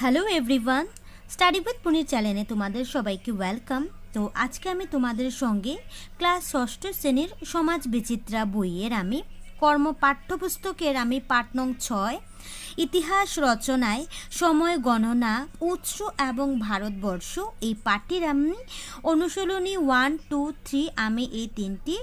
Hello everyone study with পুনির চ্যানেলে তোমাদের সবাইকে ওয়েলকাম তো আজকে আমি তোমাদের সঙ্গে ক্লাস ষষ্ঠ শ্রেণির সমাজ বিচিত্রা বইয়ের আমি কর্ম পাঠ্যপুস্তকের আমি পাঠ নং ছয়, ইতিহাস রচনায় সময় গণনা, উৎস এবং ভারতবর্ষ। এই পাঠটির আমি অনুশীলনী ওয়ান টু থ্রি আমি এই তিনটি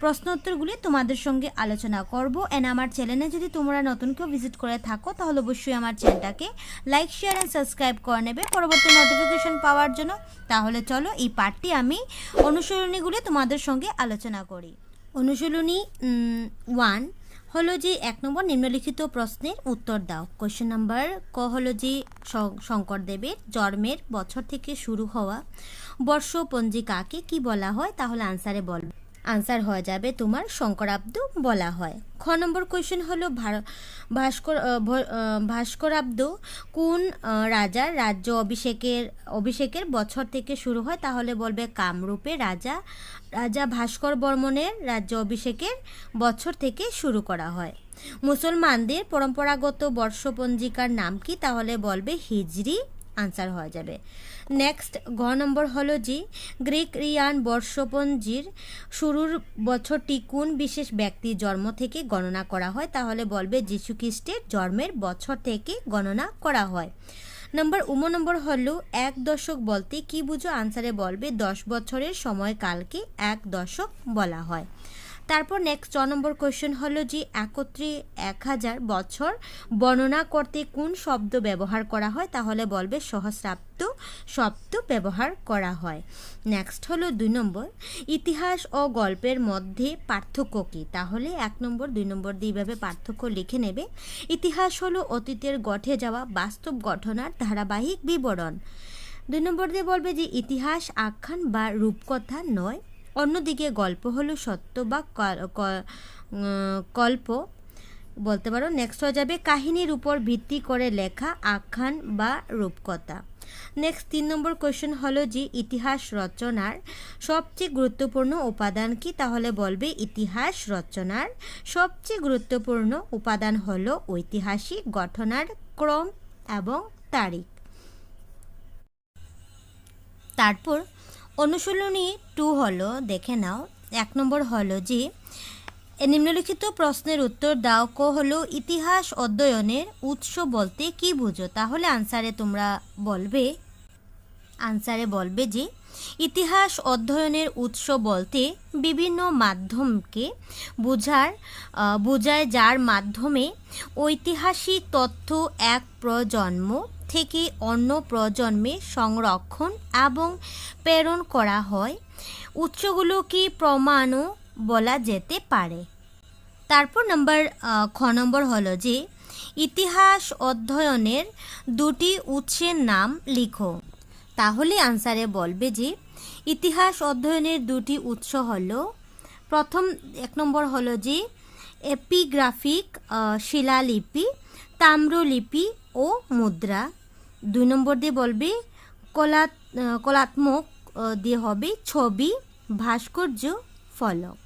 প্রশ্নোত্তরগুলি তোমাদের সঙ্গে আলোচনা করব। অ্যান্ড আমার চ্যানেলে যদি তোমরা নতুন কেউ ভিজিট করে থাকো, তাহলে অবশ্যই আমার চ্যানেলটাকে লাইক শেয়ার অ্যান্ড সাবস্ক্রাইব করে নেবে পরবর্তী নোটিফিকেশন পাওয়ার জন্য। তাহলে চলো এই পার্টটি আমি অনুশীলনীগুলি তোমাদের সঙ্গে আলোচনা করি। অনুশীলনী ওয়ান হলো যে এক নম্বর নিম্নলিখিত প্রশ্নের উত্তর দাও। কোয়েশ্চেন নাম্বার ক হলো যে শঙ্করদেবের জন্মের বছর থেকে শুরু হওয়া বর্ষ পঞ্জিকাকে কি বলা হয়? তাহলে আনসারে বলবে। আনসার হয়ে যাবে তোমার শঙ্করাব্দ বলা হয়। খ নম্বর কোয়েশ্চেন হলো ভাস্কর ভাস্করাব্দ কোন রাজার রাজ্য অভিষেকের অভিষেকের বছর থেকে শুরু হয়? তাহলে বলবে কামরূপে রাজা রাজা ভাস্কর বর্মনের রাজ্য অভিষেকের বছর থেকে শুরু করা হয়। মুসলমানদের পরম্পরাগত বর্ষপঞ্জিকার নাম কি? তাহলে বলবে হিজরি আনসার হয়ে যাবে। নেক্সট গ নম্বর হলো যে গ্রিক রিয়ান বর্ষপঞ্জির শুরুর বছরটি কোন বিশেষ ব্যক্তির জন্ম থেকে গণনা করা হয়। তাহলে বলবে যীশু খ্রিস্টের জন্মের বছর থেকে গণনা করা হয়। নম্বর, উম নম্বর হলো এক দশক বলতে কি বুঝো? আনসারে বলবে দশ বছরের সময়কালকে এক দশক বলা হয়। তারপর নেক্সট ছ নম্বর কোয়েশ্চেন হলো যে একত্রে এক হাজার বছর বর্ণনা করতে কোন শব্দ ব্যবহার করা হয়? তাহলে বলবে সহস্রাব্দ শব্দ ব্যবহার করা হয়। নেক্সট হলো দুই নম্বর, ইতিহাস ও গল্পের মধ্যে পার্থক্য কী? তাহলে এক নম্বর, দুই নম্বর দিয়ে এইভাবে পার্থক্য লিখে নেবে। ইতিহাস হলো অতীতের গঠে যাওয়া বাস্তব ঘটনার ধারাবাহিক বিবরণ। দুই নম্বর দিয়ে বলবে যে ইতিহাস আখ্যান বা রূপকথা নয় অন্যদিকে গল্প হলো সত্য বা কল্প। বলতে পারো নেক্সট হয়ে যাবে কাহিনীর উপর ভিত্তি করে লেখা, আখ্যান বা রূপকথা। নেক্সট তিন নম্বর কোয়েশ্চেন হলো যে ইতিহাস রচনার সবচেয়ে গুরুত্বপূর্ণ উপাদান কি? তাহলে বলবে ইতিহাস রচনার সবচেয়ে গুরুত্বপূর্ণ উপাদান হলো ঐতিহাসিক ঘটনার ক্রম এবং তারিখ। তারপর অনুশীলনী টু হলো, দেখে নাও, এক নম্বর হলো যে নিম্নলিখিত প্রশ্নের উত্তর দাও, ক হলো, ইতিহাস অধ্যয়নের উৎস বলতে কি বুঝো? তাহলে আনসারে তোমরা বলবে, আনসারে বলবে যে, ইতিহাস অধ্যয়নের উৎস বলতে বিভিন্ন মাধ্যমকে বোঝার বোঝায় যার মাধ্যমে ঐতিহাসিক তথ্য এক প্রজন্ম থেকে অন্য প্রজন্মে সংরক্ষণ এবং প্রেরণ করা হয়। উৎসগুলোকে প্রমাণও বলা যেতে পারে? তারপর নম্বর খ নম্বর হলো যে, ইতিহাস অধ্যয়নের দুটি উৎসের নাম লিখো। তাহলে আনসারে বলবে যে, ইতিহাস অধ্যয়নের দুটি উৎস হলো, প্রথম এক নম্বর হলো যে, এপিগ্রাফিক শিলালিপি, তাম্রলিপি ও মুদ্রা। দুই নম্বর দিয়ে বলবে, কলাত কলাত্মক দিয়ে হবে ছবি, ভাস্কর্য, ফলক।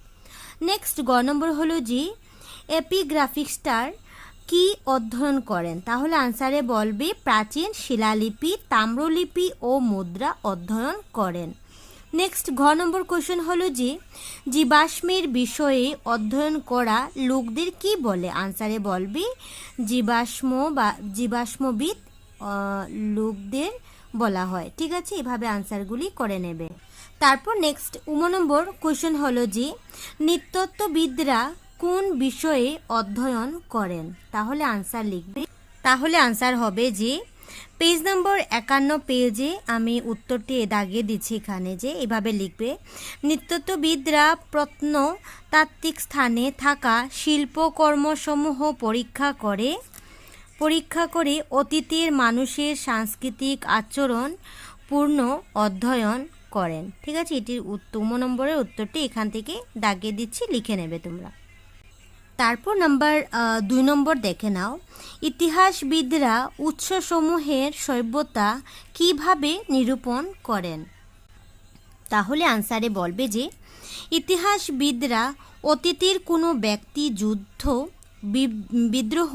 নেক্সট গ নম্বর হলো যে এপিগ্রাফিক্সটার কি অধ্যয়ন করেন? তাহলে আনসারে বলবে, প্রাচীন শিলালিপি, তাম্রলিপি ও মুদ্রা অধ্যয়ন করেন। নেক্সট ঘ নম্বর কোশ্চেন হলো যে, জীবাশ্মের বিষয়ে অধ্যয়ন করা লোকদের কি বলে? আনসারে বলবি, জীবাশ্ম বা, জীবাশ্মবিদ লোকদের বলা হয়। ঠিক আছে? এভাবে আনসারগুলি করে নেবে। তারপর নেক্সট উম নম্বর কোশ্চেন হলো যে নৃতত্ত্ববিদরা কোন বিষয়ে অধ্যয়ন করেন? তাহলে আনসার লিখবে। তাহলে আনসার হবে যে পেজ নম্বর একান্ন পেজে আমি উত্তরটি দাগিয়ে দিচ্ছি এখানে যে, এভাবে লিখবে নৃতত্ত্ববিদরা প্রত্নতাত্ত্বিক স্থানে থাকা শিল্পকর্মসমূহ পরীক্ষা করে পরীক্ষা করে অতীতের মানুষের সাংস্কৃতিক আচরণ, পূর্ণ অধ্যয়ন করেন। ঠিক আছে? এটির উত্তম নম্বরের উত্তরটি এখান থেকে দাগিয়ে দিচ্ছি, লিখে নেবে তোমরা। তারপর নাম্বার দুই নম্বর দেখে নাও। ইতিহাসবিদরা উৎসসমূহের সভ্যতা কীভাবে নিরূপণ করেন? তাহলে আনসারে বলবে যে, ইতিহাসবিদরা অতীতের কোনো ব্যক্তি, যুদ্ধ বিদ্রোহ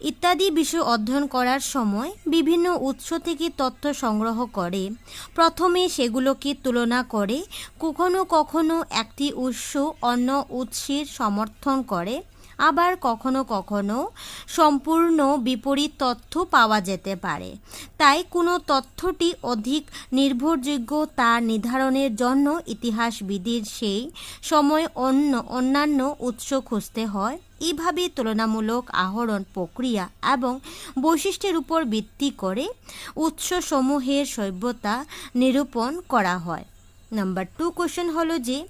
ইত্যাদি বিষয় অধ্যয়ন করার সময় বিভিন্ন উৎস থেকে তথ্য সংগ্রহ করে। প্রথমে সেগুলোকে তুলনা করে কখনো কখনো একটি উৎস অন্য উৎসের সমর্থন করে, আবার কখনো কখনো সম্পূর্ণ বিপরীত তথ্য পাওয়া যেতে পারে। তাই কোনো তথ্যটি অধিক নির্ভরযোগ্য তা নির্ধারণের জন্য ইতিহাসবিদের সেই সময় অন্য অন্যান্য উৎস খুঁজতে হয়। এইভাবে তুলনামূলক আহরণ প্রক্রিয়া এবং বৈশিষ্ট্যের উপর ভিত্তি করে উৎসসমূহের সভ্যতা নিরূপণ করা হয়। নাম্বার টু কোশ্চেন হলো যে,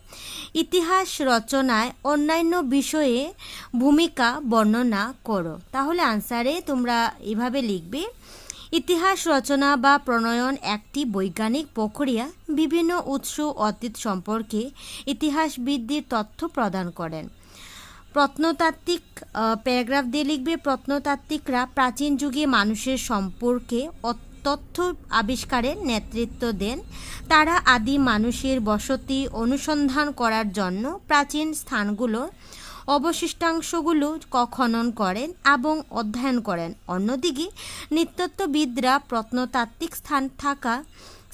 ইতিহাস রচনায় অন্যান্য বিষয়ে ভূমিকা বর্ণনা করো। তাহলে আনসারে তোমরা এভাবে লিখবে, ইতিহাস রচনা বা প্রণয়ন একটি বৈজ্ঞানিক প্রক্রিয়া, বিভিন্ন উৎস অতীত সম্পর্কে ইতিহাসবিদদের তথ্য প্রদান করেন। প্রত্নতাত্ত্বিক প্যারাগ্রাফ দিয়ে লিখবে, প্রত্নতাত্ত্বিকরা প্রাচীন যুগে মানুষের সম্পর্কে তথ্য আবিষ্কারের নেতৃত্ব দেন। তারা আদি মানুষের বসতি অনুসন্ধান করার জন্য প্রাচীন স্থানগুলো, অবশিষ্টাংশগুলো খনন করেন এবং অধ্যয়ন করেন। অন্যদিকে নৃতত্ত্ববিদরা প্রত্নতাত্ত্বিক স্থান থাকা,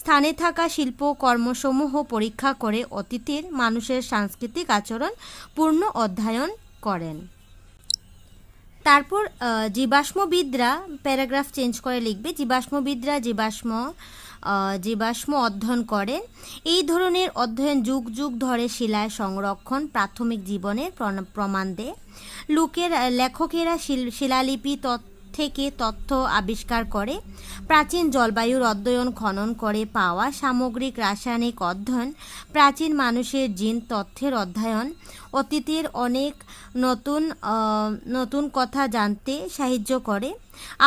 স্থানে থাকা শিল্প কর্মসমূহ পরীক্ষা করে অতীতের মানুষের সাংস্কৃতিক আচরণ, পূর্ণ অধ্যয়ন করেন। তারপর জীবাশ্মবিদরা, প্যারাগ্রাফ চেঞ্জ করে লিখবে, জীবাশ্মবিদরা জীবাশ্ম জীবাশ্ম অধ্যয়ন করেন। এই ধরনের অধ্যয়ন যুগ যুগ ধরে শিলায় সংরক্ষণ, প্রাথমিক জীবনের প্রমাণ দেয়। লোকের, লেখকেরা শিল- শিলালিপি, তথ্য থেকে তথ্য আবিষ্কার করে, প্রাচীন জলবায়ুর অধ্যয়ন খনন করে পাওয়া সামগ্রিক রাসায়নিক অধ্যয়ন, প্রাচীন মানুষের জিন তথ্যের অধ্যয়ন, অতীতের অনেক নতুন নতুন কথা জানতে সাহায্য করে,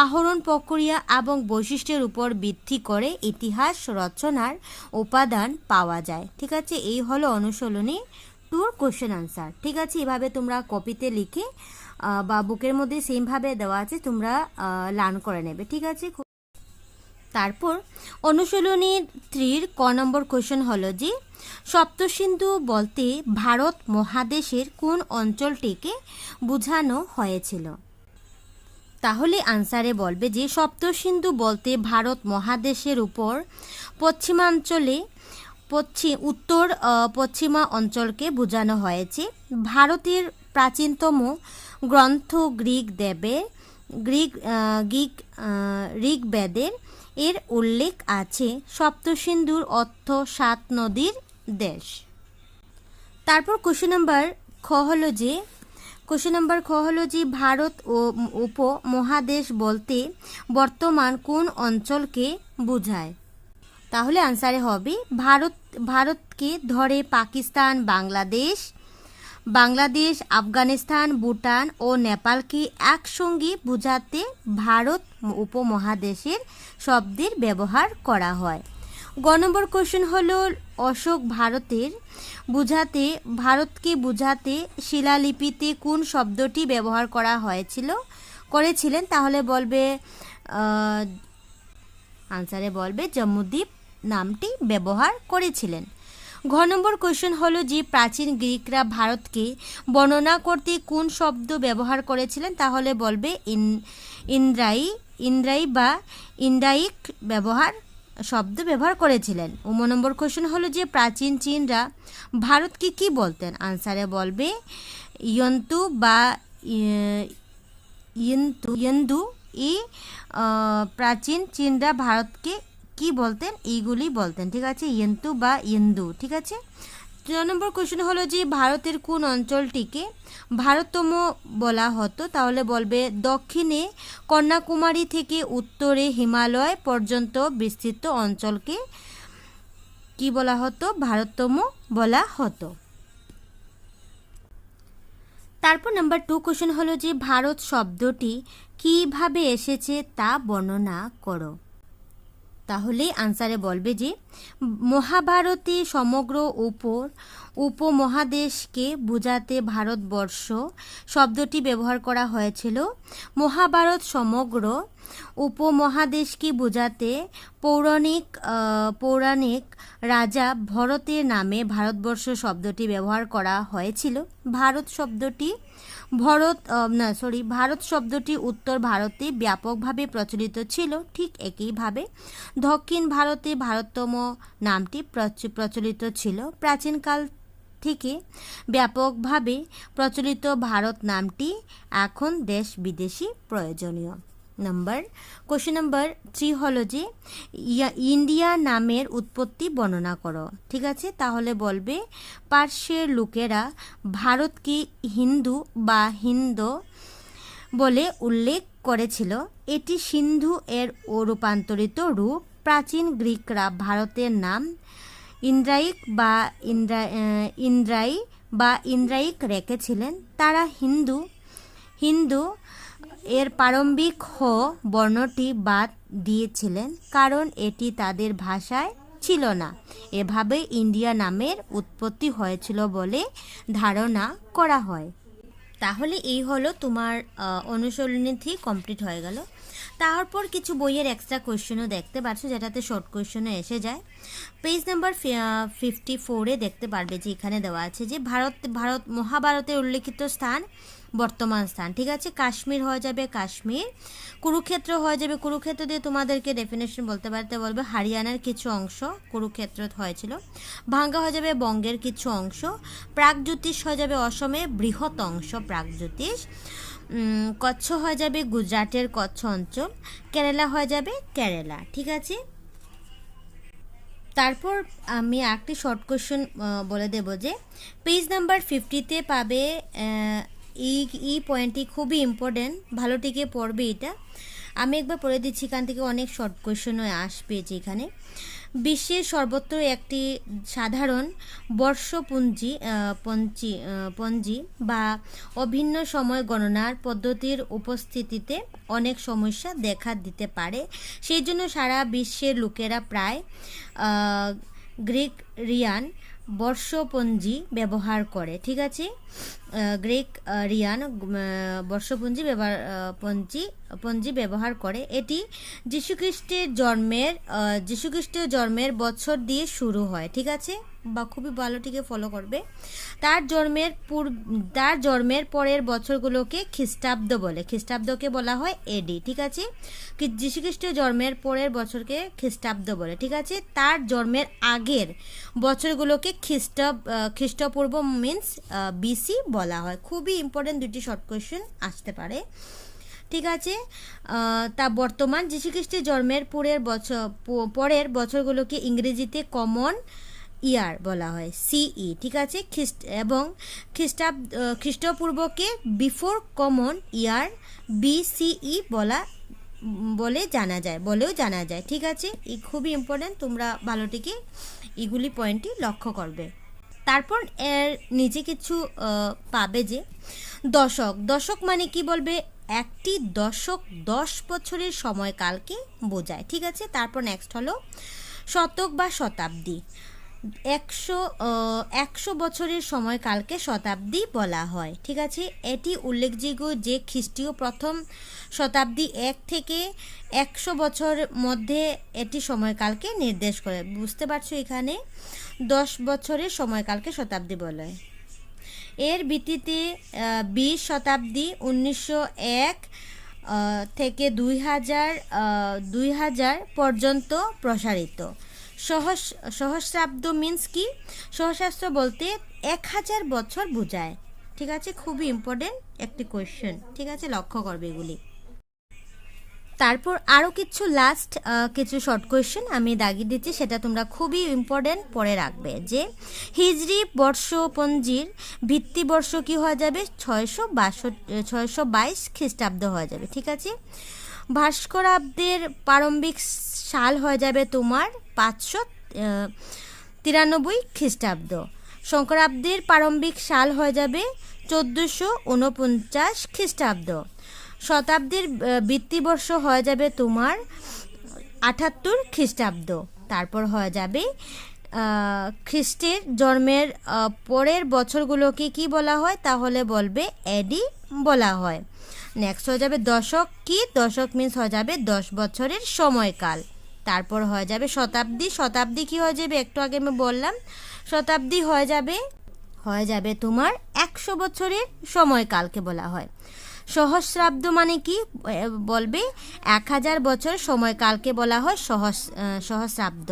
আহরণ প্রক্রিয়া এবং বৈশিষ্ট্যের উপর ভিত্তি করে ইতিহাস রচনার উপাদান পাওয়া যায়। ঠিক আছে? এই হলো অনুশীলনী টুর কোশ্চেন আনসার। ঠিক আছে? এভাবে তোমরা কপিতে লিখে বা বুকের মধ্যে সেমভাবে দেওয়া আছে, তোমরা লার্ন করে নেবে, ঠিক আছে? তারপর, অনুশীলনী থ্রির ক নম্বর কোশ্চেন হলো যে, সপ্তসিন্ধু বলতে ভারত মহাদেশের কোন অঞ্চলটিকে বোঝানো হয়েছিল? তাহলে আনসারে বলবে যে, সপ্তসিন্ধু বলতে ভারত মহাদেশের উপর পশ্চিমাঞ্চলে পশ্চিম উত্তর পশ্চিমা অঞ্চলকে বোঝানো হয়েছে। ভারতের প্রাচীনতম গ্রন্থ গ্রিক দেবে, গ্রিক গ্রিক ঋগ্বেদের এর উল্লেখ আছে। সপ্তসিন্ধুর অর্থ সাত নদীর দেশ। তারপর কোশ্চেন নাম্বার খ হলো যে কোশ্চেন নাম্বার খ হলো যে, ভারত ও উপমহাদেশ বলতে বর্তমান কোন অঞ্চলকে বোঝায়? তাহলে আনসারে হবে, ভারত, ভারতকে ধরে পাকিস্তান, বাংলাদেশ বাংলাদেশ, আফগানিস্তান, ভুটান ও নেপালকে একসঙ্গে বোঝাতে ভারত উপমহাদেশের শব্দের ব্যবহার করা হয়। গ নম্বর কোশ্চেন হলো, অশোক ভারতের বুঝাতে, ভারতকে বুঝাতে শিলালিপিতে কোন শব্দটি ব্যবহার করা হয়েছিল? করেছিলেন, তাহলে বলবে আনসারে বলবে, জম্মুদ্বীপ নামটি ব্যবহার করেছিলেন। ঘ নম্বর কোশ্চেন হলো যে প্রাচীন গ্রিকরা ভারতকে বর্ণনা করতে কোন শব্দ ব্যবহার করেছিলেন তাহলে বলবে ইন, ইন্দ্রাই ইন্দ্রাই বা ইন্ডাইক ব্যবহার, শব্দ ব্যবহার করেছিলেন। উম, নম্বর কোশ্চেন হলো যে প্রাচীন চীনরা ভারতকে কি বলতেন? আনসারে বলবে ইয়ন্তু বা ই- ইন্দু ই প্রাচীন চীনরা ভারতকে কি বলতেন? এইগুলি বলতেন, ঠিক আছে? ইন্দু বা ইন্দু ঠিক আছে? তিন নম্বর কোশ্চেন হলো যে, ভারতের কোন অঞ্চলটিকে ভারততম বলা হতো? তাহলে বলবে, দক্ষিণে কন্যাকুমারী থেকে উত্তরে হিমালয় পর্যন্ত বিস্তৃত অঞ্চলকে কি বলা হতো? ভারততম বলা হতো। তারপর নাম্বার টু কোশ্চেন হলো যে, ভারত শব্দটি কীভাবে এসেছে তা বর্ণনা করো। তাহলে আনসারে বলবে যে, মহাভারতে সমগ্র উপর, উপমহাদেশকে বোঝাতে ভারতবর্ষ শব্দটি ব্যবহার করা হয়েছিল। মহাভারত সমগ্র উপমহাদেশকে বোঝাতে পৌরাণিক পৌরাণিক রাজা ভরতের নামে ভারতবর্ষ শব্দটি ব্যবহার করা হয়েছিল। ভারত শব্দটি ভারত না সরি ভারত শব্দটি উত্তর ভারতে ব্যাপকভাবে প্রচলিত ছিল, ঠিক একইভাবে দক্ষিণ ভারতে ভারততম নামটি প্রচ- প্রচলিত ছিল। প্রাচীনকাল থেকে ব্যাপকভাবে প্রচলিত ভারত নামটি এখন দেশ বিদেশি প্রয়োজনীয়। নাম্বার। কোশ্চেন নাম্বার থ্রি হলো যে ইন্ডিয়া নামের উৎপত্তি বর্ণনা করো। ঠিক আছে? তাহলে বলবে পার্শ্বের লোকেরা ভারতকে হিন্দু বা হিন্দু বলে উল্লেখ করেছিল। এটি সিন্ধু এর ও রূপান্তরিত রূপ। প্রাচীন গ্রিকরা ভারতের নাম ইন্দ্রাইক বা ইন্দ্রা, ইন্দ্রাই বা ইন্দ্রাইক রেখেছিলেন। তারা হিন্দু হিন্দু এর প্রারম্ভিক হ বর্ণটি বাদ দিয়েছিলেন, কারণ এটি তাদের ভাষায় ছিল না। এভাবে ইন্ডিয়া নামের উৎপত্তি হয়েছিল বলে ধারণা করা হয়। তাহলে এই হলো তোমার ঠিক কমপ্লিট হয়ে গেল। তারপর কিছু বইয়ের এক্সট্রা কোয়েশ্চেনও দেখতে পাচ্ছ যেটাতে শর্ট কোয়েশ্চেনও এসে যায়। পেজ নাম্বার ফিফটি ফোরে দেখতে পারবে যে এখানে দেওয়া আছে যে ভারত ভারত, মহাভারতের উল্লেখিত স্থান বর্তমান স্থান। ঠিক আছে? কাশ্মীর হয়ে যাবে কাশ্মীর। কুরুক্ষেত্র হয়ে যাবে কুরুক্ষেত্র দিয়ে তোমাদেরকে ডেফিনেশন বলতে পারতে বলবে হরিয়ানার কিছু অংশ কুরুক্ষেত্র হয়েছিল। ভাঙ্গা হয়ে যাবে বঙ্গের কিছু অংশ। প্রাগজ্যোতিষ হয়ে যাবে অসমে বৃহৎ অংশ প্রাগজ্যোতিষ কচ্ছ হয়ে যাবে গুজরাটের কচ্ছ অঞ্চল। কেরালা হয়ে যাবে কেরালা। ঠিক আছে? তারপর আমি একটি শর্ট কোশ্চেন বলে দেব যে পেজ নাম্বার ফিফটিতে পাবে এই এই পয়েন্টটি খুবই ইম্পর্টেন্ট ভালো টিকে পড়বে এটা। আমি একবার পড়ে দিচ্ছি, এখান থেকে অনেক শর্ট কোশ্চেনও আসবে যে এখানে বিশ্বের সর্বত্র একটি সাধারণ বর্ষপুঞ্জি পঞ্জি পঞ্জি বা অভিন্ন সময় গণনার পদ্ধতির উপস্থিতিতে অনেক সমস্যা দেখা দিতে পারে। সেই জন্য সারা বিশ্বের লোকেরা প্রায় গ্রিক রিয়ান বর্ষপঞ্জি ব্যবহার করে, ঠিক আছে? গ্রেক রিয়ান বর্ষপঞ্জি ব্যবহার পঞ্জি পঞ্জি ব্যবহার করে। এটি যীশুখ্রিস্টের জন্মের যীশুখ্রিস্টের জন্মের বছর দিয়ে শুরু হয়, ঠিক আছে? বা খুবই ভালোটিকে ফলো করবে। তার জন্মের পূর্ব, তার জন্মের পরের বছরগুলোকে খ্রিস্টাব্দ বলে। খ্রিস্টাব্দকে বলা হয় এডি ঠিক আছে? কি, যীশুখ্রিস্টের জন্মের পরের বছরকে খ্রিস্টাব্দ বলে, ঠিক আছে? তার জন্মের আগের বছরগুলোকে খ্রিস্ট খ্রিস্টপূর্ব মিন্স বিসি বলা হয়। খুবই ইম্পর্টেন্ট দুটি শর্ট কোয়েশ্চেন আসতে পারে, ঠিক আছে? তা বর্তমান যীশুখ্রিস্টের জন্মের পরের বছর পরের বছরগুলোকে ইংরেজিতে কমন ইয়ার বলা হয় সিই ঠিক আছে? খ্রিস্ট, এবং খ্রিস্টাব্দ খ্রিস্টপূর্বকে বিফোর কমন ইয়ার বিসিই বলা, বলে জানা যায়, বলেও জানা যায়, ঠিক আছে? এই খুবই ইম্পর্ট্যান্ট তোমরা ভালোটিকে এগুলি পয়েন্টটি লক্ষ্য করবে। তারপর এর নিজে কিছু পাবে যে দশক। দশক মানে কি বলবে? একটি দশক দশ বছরের সময়কালকে বোঝায়, ঠিক আছে? তারপর নেক্সট হলো শতক বা শতাব্দী। একশো একশো বছরের সময়কালকে শতাব্দী বলা হয়, ঠিক আছে? এটি উল্লেখযোগ্য যে খ্রিস্টীয় প্রথম শতাব্দী এক থেকে একশো বছর মধ্যে এটি সময়কালকে নির্দেশ করে, বুঝতে পারছ এখানে? দশ বছরের সময়কালকে শতাব্দী বলে। এর ভিত্তিতে বিশ শতাব্দী উনিশশো এক থেকে দুই হাজার দুই হাজার পর্যন্ত প্রসারিত। সহস, সহস্রাব্দ মিন্স কি? সহস্রাব্দ বলতে এক হাজার বছর বোঝায়। ঠিক আছে? খুবই ইম্পর্টেন্ট একটি কোয়েশ্চেন ঠিক আছে? লক্ষ্য করবে এগুলি। তারপর আরও কিছু লাস্ট কিছু শর্ট কোয়েশ্চেন আমি দাগিয়ে দিচ্ছি, সেটা তোমরা খুবই ইম্পর্টেন্ট পড়ে রাখবে। যে হিজরি বর্ষপঞ্জির ভিত্তি বর্ষ কি হয়ে যাবে? ছয়শো বাষট্টি ছয়শো বাইশ খ্রিস্টাব্দ হয়ে যাবে। ঠিক আছে? ভাস্করাব্দের প্রারম্ভিক সাল হয়ে যাবে তোমার পাঁচশো তিরানব্বই খ্রিস্টাব্দ। শঙ্করাব্দের প্রারম্ভিক সাল হয়ে যাবে চোদ্দোশো উনপঞ্চাশ খ্রিস্টাব্দ। শতাব্দীর বৃত্তিবর্ষ হয়ে যাবে তোমার আটাত্তর খ্রিস্টাব্দ। তারপর হয়ে যাবে খ্রিস্টের জন্মের পরের বছরগুলোকে কি বলা হয়? তাহলে বলবে এডি বলা হয়। নেক্সট হয়ে যাবে দশক। কি? দশক মিন্স হয়ে যাবে দশ বছরের সময়কাল। তারপর হয়ে যাবে শতাব্দী। শতাব্দী কি হয়ে যাবে? একটু আগে আমি বললাম, শতাব্দী হয়ে যাবে হয়ে যাবে তোমার একশো বছরের সময়কালকে বলা হয়। সহস্রাব্দ মানে কি? বলবে এক হাজার বছর সময়কালকে বলা হয় সহস সহস্রাব্দ।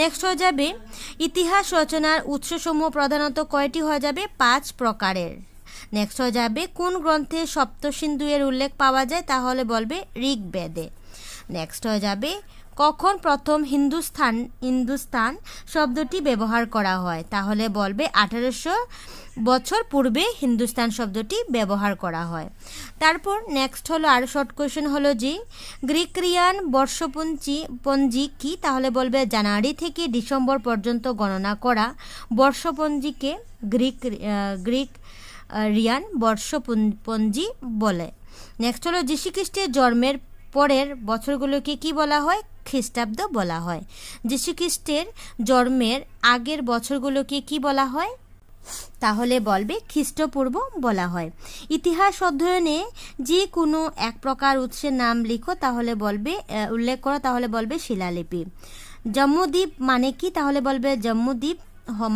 নেক্সট হয়ে যাবে, ইতিহাস রচনার উৎসসমূহ প্রধানত কয়টি হয়ে যাবে? পাঁচ প্রকারের। নেক্সট হয়ে যাবে, কোন গ্রন্থে সপ্তসিন্ধু এর উল্লেখ পাওয়া যায়? তাহলে বলবে ঋগ্বেদে। নেক্সট হয়ে যাবে কখন প্রথম হিন্দুস্থান হিন্দুস্তান শব্দটি ব্যবহার করা হয়? তাহলে বলবে আঠারোশো বছর পূর্বে হিন্দুস্তান শব্দটি ব্যবহার করা হয়। তারপর নেক্সট হলো আর শর্ট কোয়েশ্চেন হলো যে, গ্রিকরিয়ান বর্ষপঞ্জি, পঞ্জি কি? তাহলে বলবে জানুয়ারি থেকে ডিসেম্বর পর্যন্ত গণনা করা বর্ষপঞ্জিকে গ্রিক গ্রিক রিয়ান বর্ষপঞ্জি বলে। নেক্সট হলো যীশুখ্রিস্টের জন্মের পরের বছরগুলোকে কি বলা হয়? খ্রিস্টাব্দ বলা হয়। যীশুখ্রিস্টের জন্মের আগের বছরগুলোকে কি বলা হয়? তাহলে বলবে খ্রিস্টপূর্ব বলা হয়। ইতিহাস অধ্যয়নে যে কোনো এক প্রকার উৎসের নাম লিখো, তাহলে বলবে উল্লেখ করো, তাহলে বলবে শিলালিপি। জম্মুদ্বীপ মানে কি? তাহলে বলবে জম্মুদ্বীপ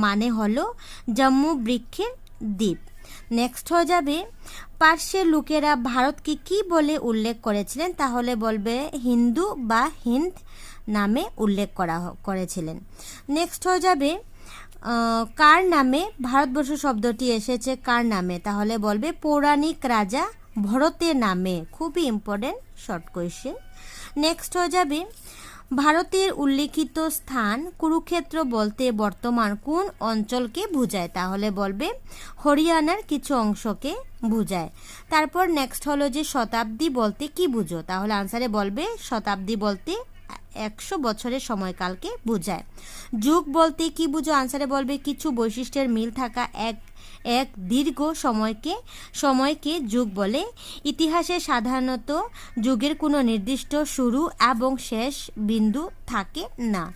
মানে হলো জম্মু বৃক্ষের দ্বীপ। নেক্সট হয়ে যাবে পার্শ্বের লোকেরা ভারতকে কি বলে উল্লেখ করেছিলেন, তাহলে বলবে হিন্দু বা হিন্দ নামে উল্লেখ করা করেছিলেন। নেক্সট হয়ে যাবে কার নামে ভারতবর্ষ শব্দটি এসেছে, কার নামে? তাহলে বলবে পৌরাণিক রাজা ভরতের নামে। খুবই ইম্পর্টেন্ট শর্ট কোয়েশ্চেন নেক্সট হয়ে যাবে ভারতের উল্লেখিত স্থান কুরুক্ষেত্র বলতে বর্তমান কোন অঞ্চলকে বোঝায়? তাহলে বলবে হরিয়ানার কিছু অংশকে বোঝায়। তারপর নেক্সট হলো যে শতাব্দী বলতে কি বুঝো? তাহলে আনসারে বলবে শতাব্দী বলতে একশো বছরের সময়কালকে বোঝায়। যুগ বলতে কি বুঝো? আনসারে বলবে কিছু বৈশিষ্ট্যের মিল থাকা এক এক দীর্ঘ সময়কে সময়কে যুগ বলে। ইতিহাসে সাধারণত যুগের কোনো নির্দিষ্ট শুরু এবং শেষ বিন্দু থাকে না।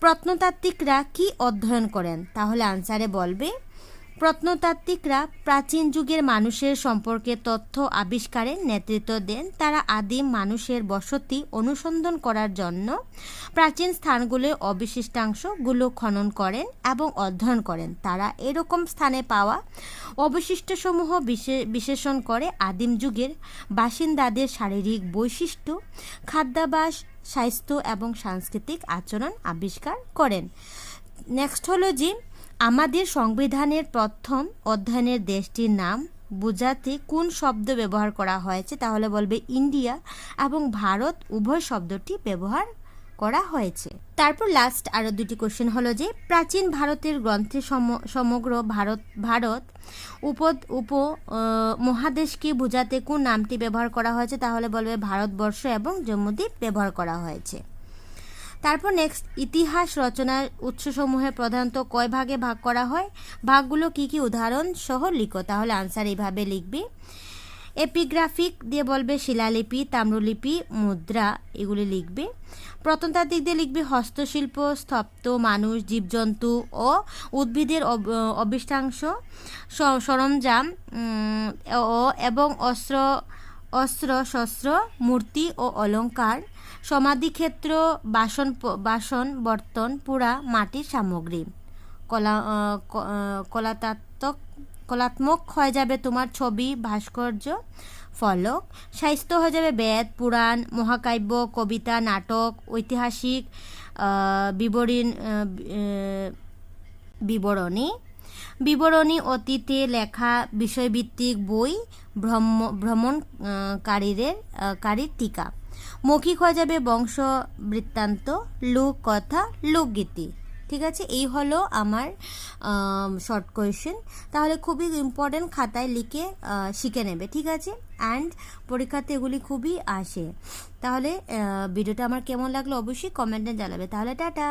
প্রত্নতাত্ত্বিকরা কি অধ্যয়ন করেন? তাহলে আনসারে বলবে প্রত্নতাত্ত্বিকরা প্রাচীন যুগের মানুষের সম্পর্কে তথ্য আবিষ্কারে নেতৃত্ব দেন। তারা আদিম মানুষের বসতি অনুসন্ধান করার জন্য প্রাচীন স্থানগুলোর অবশিষ্টাংশগুলো খনন করেন এবং অধ্যয়ন করেন। তারা এরকম স্থানে পাওয়া অবশিষ্টসমূহ বিশে- বিশেষণ করে আদিম যুগের বাসিন্দাদের শারীরিক বৈশিষ্ট্য, খাদ্যাভাস, স্বাস্থ্য এবং সাংস্কৃতিক আচরণ আবিষ্কার করেন। নেক্সট হলো যে আমাদের সংবিধানের প্রথম অধ্যয়নের দেশটির নাম বোঝাতে কোন শব্দ ব্যবহার করা হয়েছে তাহলে বলবে ইন্ডিয়া এবং ভারত উভয় শব্দটি ব্যবহার করা হয়েছে। তারপর লাস্ট আরও দুটি কোশ্চেন হলো যে, প্রাচীন ভারতের গ্রন্থে সম- সমগ্র ভারত ভারত উপ উপ মহাদেশকে বোঝাতে কোন নামটি ব্যবহার করা হয়েছে তাহলে বলবে ভারতবর্ষ এবং জম্মুদ্বীপ ব্যবহার করা হয়েছে। তারপর নেক্সট ইতিহাস রচনার উৎসসমূহে প্রধানত কয় ভাগে ভাগ করা হয়? ভাগগুলো কি কি? উদাহরণ সহ লিখো, তাহলে আনসার এইভাবে লিখবে। এপিগ্রাফিক দিয়ে বলবে শিলালিপি, তাম্রলিপি, মুদ্রা, এগুলি লিখবে। প্রত্নতাত্ত্বিক দিয়ে লিখবে হস্তশিল্প স্তপ্ত মানুষ, জীবজন্তু ও উদ্ভিদের অবিষ্টাংশ সরঞ্জাম ও, এবং অস্ত্র অস্ত্র, শস্ত্র, মূর্তি ও অলংকার। সমাধিক্ষেত্র, বাসন বাসন, বর্তন, পুরা, মাটির সামগ্রী। কলা কলাতাত্মক কলাত্মক হয়ে যাবে তোমার ছবি, ভাস্কর্য, ফলক। সাহিত্য হয়ে যাবে বেদ, পুরাণ, মহাকাব্য, কবিতা, নাটক, ঐতিহাসিক বিবরণ বিবরণী। বিবরণী, অতীতে লেখা, বিষয়ভিত্তিক বই, ভ্রম, ভ্রমণকারীদের কারীর টিকা। মৌখিক হয়ে যাবে বংশ, বৃত্তান্ত, লোক, কথা, লোকগীতি। ঠিক আছে? এই হলো আমার শর্ট কোয়েশ্চেন তাহলে খুবই ইম্পর্টেন্ট খাতায় লিখে শিখে নেবে। ঠিক আছে? অ্যান্ড পরীক্ষাতে এগুলি খুবই আসে। তাহলে ভিডিওটা আমার কেমন লাগল অবশ্যই কমেন্টে জানাবে। তাহলে টাটা!